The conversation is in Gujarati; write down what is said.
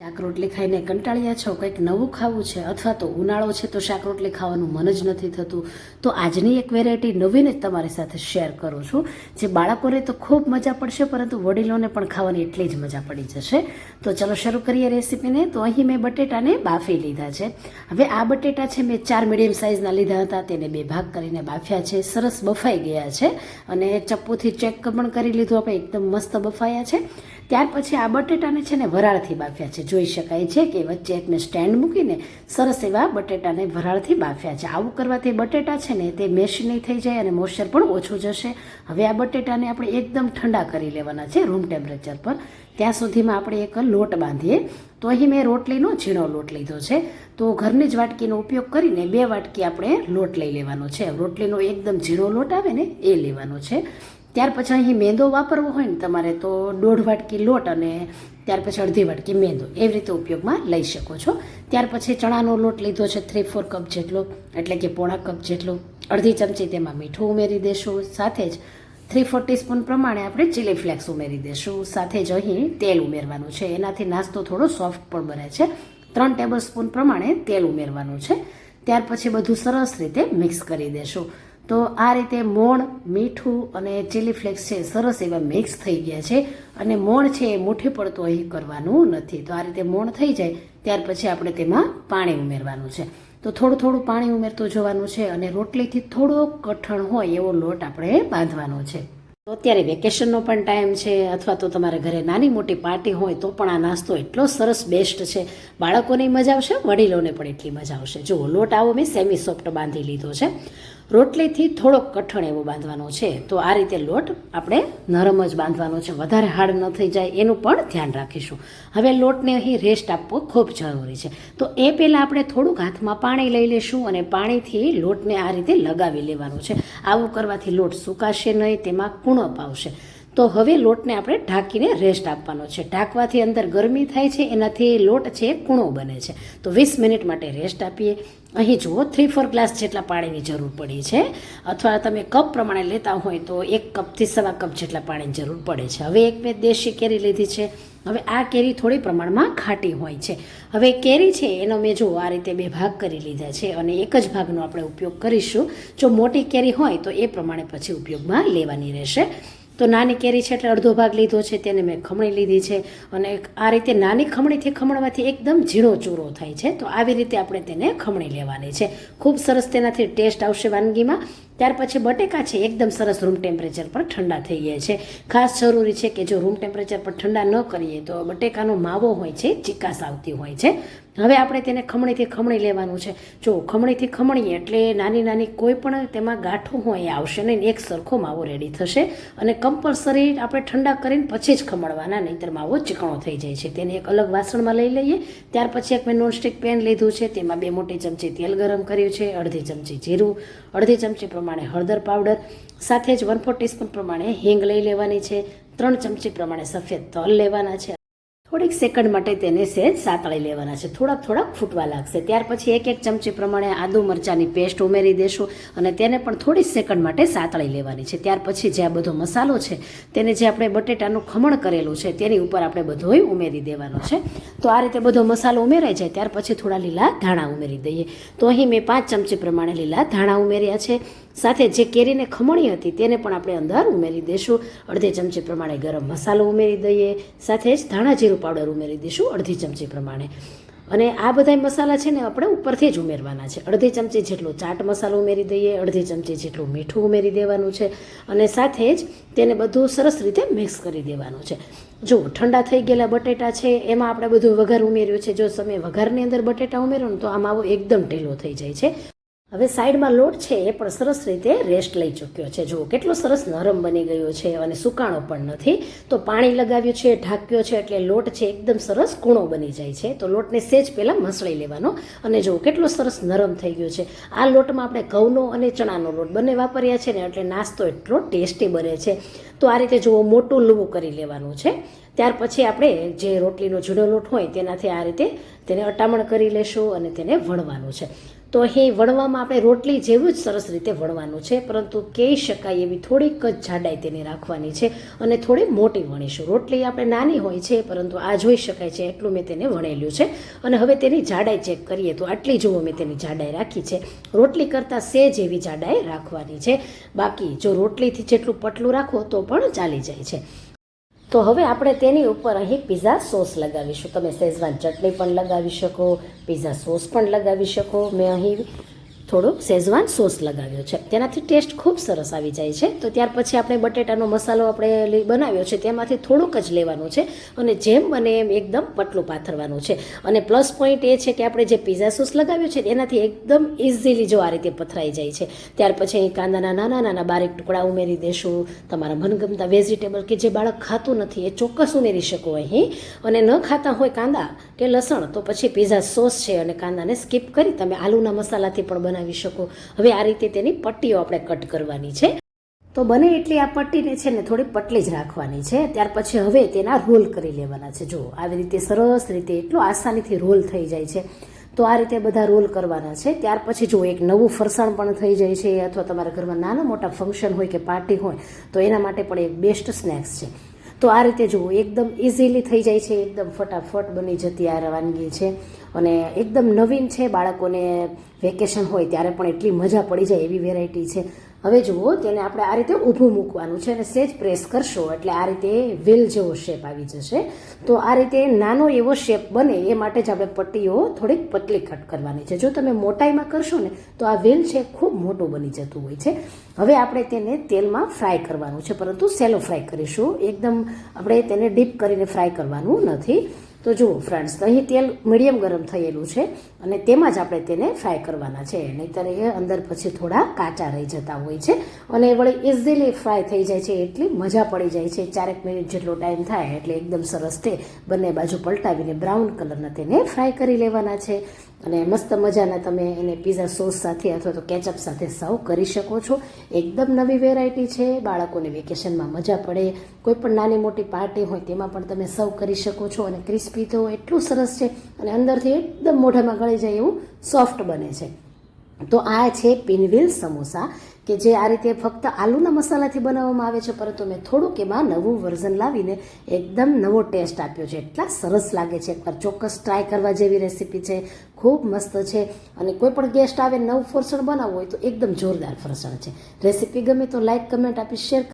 શાક રોટલી ખાઈને કંટાળ્યા છો? કંઈક નવું ખાવું છે અથવા તો ઉનાળો છે તો શાક રોટલી ખાવાનું મન જ નથી થતું. તો આજની એક વેરાયટી નવીને જ તમારી સાથે શેર કરું છું. જે બાળકોને તો ખૂબ મજા પડશે, પરંતુ વડીલોને પણ ખાવાની એટલી જ મજા પડી જશે. તો ચલો શરૂ કરીએ રેસીપીને તો અહીં મેં બટેટાને બાફી લીધા છે. હવે આ બટેટા છે મેં ચાર મીડિયમ સાઇઝના લીધા હતા. તેને બે ભાગ કરીને બાફ્યા છે. સરસ બફાઈ ગયા છે. અને ચપ્પુથી ચેક પણ કરી લીધું. આપણે એકદમ મસ્ત બફાયા છે. ત્યાર પછી આ બટેટાને છે ને વરાળથી બાફ્યા છે. જોઈ શકાય છે કે વચ્ચે એકને સ્ટેન્ડ મૂકીને સરસ એવા બટેટાને વરાળથી બાફ્યા છે. આવું કરવાથી બટેટા છે ને તે મેશ નહીં થઈ જાય અને મોઇશ્ચર પણ ઓછું જશે. હવે આ બટેટાને આપણે એકદમ ઠંડા કરી લેવાના છે રૂમ ટેમ્પરેચર પર. ત્યાં સુધીમાં આપણે એક લોટ બાંધીએ. તો અહીં મેં રોટલીનો ઝીણો લોટ લીધો છે. તો ઘરની જ વાટકીનો ઉપયોગ કરીને બે વાટકી આપણે લોટ લઈ લેવાનો છે. રોટલીનો એકદમ ઝીણો લોટ આવે ને એ લેવાનો છે. ત્યાર પછી અહીં મેંદો વાપરવો હોય ને, તમારે તો દોઢ વાટકી લોટ અને ત્યાર પછી અડધી વાટકી મેંદો એવી રીતે ઉપયોગમાં લઈ શકો છો. ત્યાર પછી ચણાનો લોટ લીધો છે થ્રી ફોર કપ જેટલો, એટલે કે પોણા કપ જેટલો. અડધી ચમચી તેમાં મીઠું ઉમેરી દેશું, સાથે જ થ્રી ફોર ટીસ્પૂન પ્રમાણે આપણે ચીલી ફ્લેક્સ ઉમેરી દેશું, સાથે જ અહીં તેલ ઉમેરવાનું છે. એનાથી નાસ્તો થોડો સોફ્ટ પણ બને છે. ત્રણ ટેબલ સ્પૂન પ્રમાણે તેલ ઉમેરવાનું છે. ત્યાર પછી બધું સરસ રીતે મિક્સ કરી દેશું. તો આ રીતે મોણ, મીઠું અને ચીલી ફ્લેક્સ છે, સરસ એવા મિક્સ થઈ ગયા છે અને મોણ છે એ મુઠ્ઠી પડતું અહીં કરવાનું નથી. તો આ રીતે મોણ થઈ જાય, ત્યાર પછી આપણે તેમાં પાણી ઉમેરવાનું છે. તો થોડું થોડું પાણી ઉમેરતું જવાનું છે અને રોટલીથી થોડો કઠણ હોય એવો લોટ આપણે બાંધવાનો છે. તો અત્યારે વેકેશનનો પણ ટાઈમ છે, અથવા તો તમારા ઘરે નાની મોટી પાર્ટી હોય તો પણ આ નાસ્તો એટલો સરસ બેસ્ટ છે. બાળકોને મજા આવશે, વડીલોને પણ એટલી મજા આવશે. જુઓ, લોટ આવો મેં સેમી સોફ્ટ બાંધી લીધો છે. રોટલીથી થોડોક કઠણ એવો બાંધવાનો છે. તો આ રીતે લોટ આપણે નરમ જ બાંધવાનો છે. વધારે હાર્ડ ન થઈ જાય એનું પણ ધ્યાન રાખીશું. હવે લોટને અહીં રેસ્ટ આપવો ખૂબ જરૂરી છે. તો એ પહેલાં આપણે થોડુંક હાથમાં પાણી લઈ લઈશું અને પાણીથી લોટને આ રીતે લગાવી લેવાનો છે. આવું કરવાથી લોટ સુકાશે નહીં, તેમાં કુણપ આવશે તો હવે લોટને આપણે ઢાંકીને રેસ્ટ આપવાનો છે. ઢાંકવાથી અંદર ગરમી થાય છે, એનાથી લોટ છે એ કૂણો બને છે. તો વીસ મિનિટ માટે રેસ્ટ આપીએ. અહીં જુઓ થ્રી ફોર ગ્લાસ જેટલા પાણીની જરૂર પડી છે. અથવા તમે કપ પ્રમાણે લેતા હોય તો એક કપથી સવા કપ જેટલા પાણીની જરૂર પડે છે. હવે એક મેં દેશી કેરી લીધી છે. હવે આ કેરી થોડી પ્રમાણમાં ખાટી હોય છે. હવે કેરી છે, એનો મેં જો આ રીતે બે ભાગ કરી લીધા છે અને એક જ ભાગનો આપણે ઉપયોગ કરીશું. જો મોટી કેરી હોય તો એ પ્રમાણે પછી ઉપયોગમાં લેવાની રહેશે. તો નાની કેરી છે એટલે અડધો ભાગ લીધો છે, તેને મેં ખમણી લીધી છે અને આ રીતે નાની ખમણીથી ખમણવાથી એકદમ ઝીણો ચૂરો થાય છે. તો આવી રીતે આપણે તેને ખમણી લેવાની છે. ખૂબ સરસ તેનાથી ટેસ્ટ આવશે વાનગીમાં. ત્યાર પછી બટેકા છે, એકદમ સરસ રૂમ ટેમ્પરેચર પર ઠંડા થઈ ગયા છે. ખાસ જરૂરી છે કે જો રૂમ ટેમ્પરેચર પર ઠંડા ન કરીએ તો બટેકાનો માવો હોય છે, ચિકાસ આવતી હોય છે. હવે આપણે તેને ખમણીથી ખમણી લેવાનું છે. જો ખમણીથી ખમણીએ એટલે નાની નાની કોઈ પણ તેમાં ગાંઠો હોય એ આવશે નહીં, એક સરખો માવો રેડી થશે અને કમ્પલસરી આપણે ઠંડા કરીને પછી જ ખમણવાના, નહીંતર માવો ચીકણો થઈ જાય છે. તેને એક અલગ વાસણમાં લઈ લઈએ. ત્યાર પછી એક મેં નોનસ્ટિક પેન લીધું છે. તેમાં બે મોટી ચમચી તેલ ગરમ કર્યું છે, અડધી ચમચી જીરું, અડધી ચમચી પ્રમાણે હળદર પાવડર, સાથે જ વન ફોર ટીસ્પૂન પ્રમાણે હિંગ લઈ લેવાની છે. ત્રણ ચમચી પ્રમાણે સફેદ તલ લેવાના છે. થોડીક સેકન્ડ માટે તેને સહેજ સાતળી લેવાના છે. થોડાક થોડાક ફૂટવા લાગશે. ત્યાર પછી એક એક ચમચી પ્રમાણે આદુ મરચાંની પેસ્ટ ઉમેરી દેશું અને તેને પણ થોડી સેકન્ડ માટે સાતળી લેવાની છે. ત્યાર પછી જે આ બધો મસાલો છે, તેને જે આપણે બટેટાનું ખમણ કરેલું છે, તેની ઉપર આપણે બધોય ઉમેરી દેવાનો છે. તો આ રીતે બધો મસાલો ઉમેરાઈ જાય. ત્યાર પછી થોડા લીલા ધાણા ઉમેરી દઈએ. તો અહીં મેં પાંચ ચમચી પ્રમાણે લીલા ધાણા ઉમેર્યા છે. સાથે જે કેરીને ખમણી હતી તેને પણ આપણે અંદર ઉમેરી દઈશું અડધી ચમચી પ્રમાણે ગરમ મસાલો ઉમેરી દઈએ. સાથે જ ધાણા જીરું પાવડર ઉમેરી દઈશું અડધી ચમચી પ્રમાણે. અને આ બધા મસાલા છે ને આપણે ઉપરથી જ ઉમેરવાના છે. અડધી ચમચી જેટલો ચાટ મસાલો ઉમેરી દઈએ, અડધી ચમચી જેટલું મીઠું ઉમેરી દેવાનું છે અને સાથે જ તેને બધું સરસ રીતે મિક્સ કરી દેવાનું છે. જો ઠંડા થઈ ગયેલા બટેટા છે, એમાં આપણે બધું વઘાર ઉમેર્યું છે. જો તમે વઘારની અંદર બટેટા ઉમેરો ને તો આ માવો એકદમ ઢીલો થઈ જાય છે. હવે સાઈડમાં લોટ છે એ પણ સરસ રીતે રેસ્ટ લઈ ચૂક્યો છે. જુઓ, કેટલો સરસ નરમ બની ગયો છે અને સુકાણો પણ નથી. તો પાણી લગાવ્યું છે, ઢાંક્યો છે, એટલે લોટ છે એકદમ સરસ કૂણો બની જાય છે. તો લોટને સેજ પહેલાં મસળી લેવાનો. અને જુઓ, કેટલો સરસ નરમ થઈ ગયો છે. આ લોટમાં આપણે ઘઉંનો અને ચણાનો લોટ બંને વાપર્યા છે ને, એટલે નાસ્તો એટલો ટેસ્ટી બને છે. તો આ રીતે જુઓ, મોટું લૂવું કરી લેવાનું છે. ત્યાર પછી આપણે જે રોટલીનો જૂનો લોટ હોય તેનાથી આ રીતે તેને અટામણ કરી લેશું અને તેને વણવાનું છે. તો અહીં વણવામાં આપણે રોટલી જેવું જ સરસ રીતે વણવાનું છે, પરંતુ કહી શકાય એવી થોડીક જ જાડાઈ તેની રાખવાની છે અને થોડી મોટી વણીશું. રોટલી આપણે નાની હોય છે, પરંતુ આ જોઈ શકાય છે એટલું મેં તેને વણેલું છે. અને હવે તેની જાડાઈ ચેક કરીએ તો આટલી જુઓ મેં તેની જાડાઈ રાખી છે. રોટલી કરતાં સેજ એવી જાડાઈ રાખવાની છે. બાકી જો રોટલીથી જેટલું પતલું રાખો તો પણ ચાલી જાય છે. તો હવે આપણે તેની ઉપર અહીં પીઝા સોસ લગાવીશું. તમે શેઝવાન ચટણી પણ લગાવી શકો પીઝા સોસ પણ લગાવી શકો. મેં અહીં થોડો શેઝવાન સોસ લગાવ્યો છે. તેનાથી ટેસ્ટ ખૂબ સરસ આવી જાય છે. તો ત્યાર પછી આપણે બટેટાનો મસાલો આપણે બનાવ્યો છે. તેમાંથી થોડુંક જ લેવાનું છે અને જેમ બને એમ એકદમ પટલું પાથરવાનું છે. અને પ્લસ પોઈન્ટ એ છે કે આપણે જે પીઝા સોસ લગાવ્યો છે એનાથી એકદમ ઇઝીલી જો આ રીતે પથરાઈ જાય છે. ત્યાર પછી અહીં કાંદાના નાના નાના બારીક ટુકડા ઉમેરી દેશું. તમારા મનગમતા વેજીટેબલ કે જે બાળક ખાતું નથી, એ ચોક્કસ ઉમેરી શકો અહીં. અને ન ખાતા હોય કાંદા કે લસણ, તો પછી પીઝા સોસ છે અને કાંદાને સ્કીપ કરી તમે આલુના મસાલાથી પણ બનાવી શકો. હવે આ રીતે તેની પટ્ટીઓ આપણે કટ કરવાની છે. તો બને એટલી આ પટ્ટીને છે ને થોડી પટલી જ રાખવાની છે. ત્યાર પછી હવે તેના રોલ કરી લેવાના છે. જો આવી રીતે સરસ રીતે એટલો આસાનીથી રોલ થઈ જાય છે. તો આ રીતે બધા રોલ કરવાના છે. ત્યાર પછી જો એક નવું ફરસાણ પણ થઈ જાય છે. અથવા તમારા ઘરમાં નાના મોટા ફંક્શન હોય કે પાર્ટી હોય, તો એના માટે પણ એક બેસ્ટ સ્નેક્સ છે. તો આ રીતે જુઓ, એકદમ ઇઝીલી થઈ જાય છે, એકદમ ફટાફટ બની જતી આ વાનગી છે. અને એકદમ નવીન છે, બાળકોને વેકેશન હોય ત્યારે પણ એટલી મજા પડી જાય એવી વેરાયટી છે. હવે જુઓ, તેને આપણે આ રીતે ઊભું મૂકવાનું છે અને સેજ પ્રેસ કરશો એટલે આ રીતે વેલ જેવો શેપ આવી જશે. તો આ રીતે નાનો એવો શેપ બને એ માટે જ આપણે પટ્ટીઓ થોડીક પતલી કટ કરવાની છે. જો તમે મોટાઈમાં કરશો ને, તો આ વેલ છે ખૂબ મોટું બની જતું હોય છે. હવે આપણે તેને તેલમાં ફ્રાય કરવાનું છે, પરંતુ સેલો ફ્રાય કરીશું. એકદમ આપણે તેને ડીપ કરીને ફ્રાય કરવાનું નથી. તો જુઓ ફ્રેન્ડ્સ અહીં તેલ મીડિયમ ગરમ થયેલું છે અને તેમાં જ આપણે તેને ફ્રાય કરવાના છે. નહીંતર એ અંદર પછી થોડા કાચા રહી જતા હોય છે અને વળી ઇઝીલી ફ્રાય થઈ જાય છે એટલી મજા પડી જાય છે. ચારેક મિનિટ જેટલો ટાઈમ થાય એટલે એકદમ સરસ તે બંને બાજુ પલટાવીને બ્રાઉન કલરના તેને ફ્રાય કરી લેવાના છે. અને મસ્ત મજાના તમે એને પીઝા સોસ સાથે અથવા તો કેચઅપ સાથે સર્વ કરી શકો છો. એકદમ નવી વેરાયટી છે. બાળકોને વેકેશનમાં મજા પડે. કોઈ પણ નાની મોટી પાર્ટી હોય તેમાં પણ તમે સર્વ કરી શકો છો અને ક્રિસ્પી તો એટલું સરસ છે અને અંદરથી એકદમ મોઢામાં ગળી જાય એવું સોફ્ટ બને છે. તો આ છે પિનવિલ સમોસા. કે જે આ રીતે ફક્ત આલુના મસાલાથી બનાવવામાં આવે છે, પરંતુ મેં થોડુંક એમાં નવું વર્ઝન લાવીને એકદમ નવો ટેસ્ટ આપ્યો છે. એટલા સરસ લાગે છે. એકવાર ચોક્કસ ટ્રાય કરવા જેવી રેસીપી છે. ખૂબ મસ્ત છે. અને કોઈ પણ ગેસ્ટ આવે, નવું ફરસાણ બનાવવું હોય તો એકદમ જોરદાર ફરસાણ છે. રેસીપી ગમે તો લાઇક કમેન્ટ આપી, શેર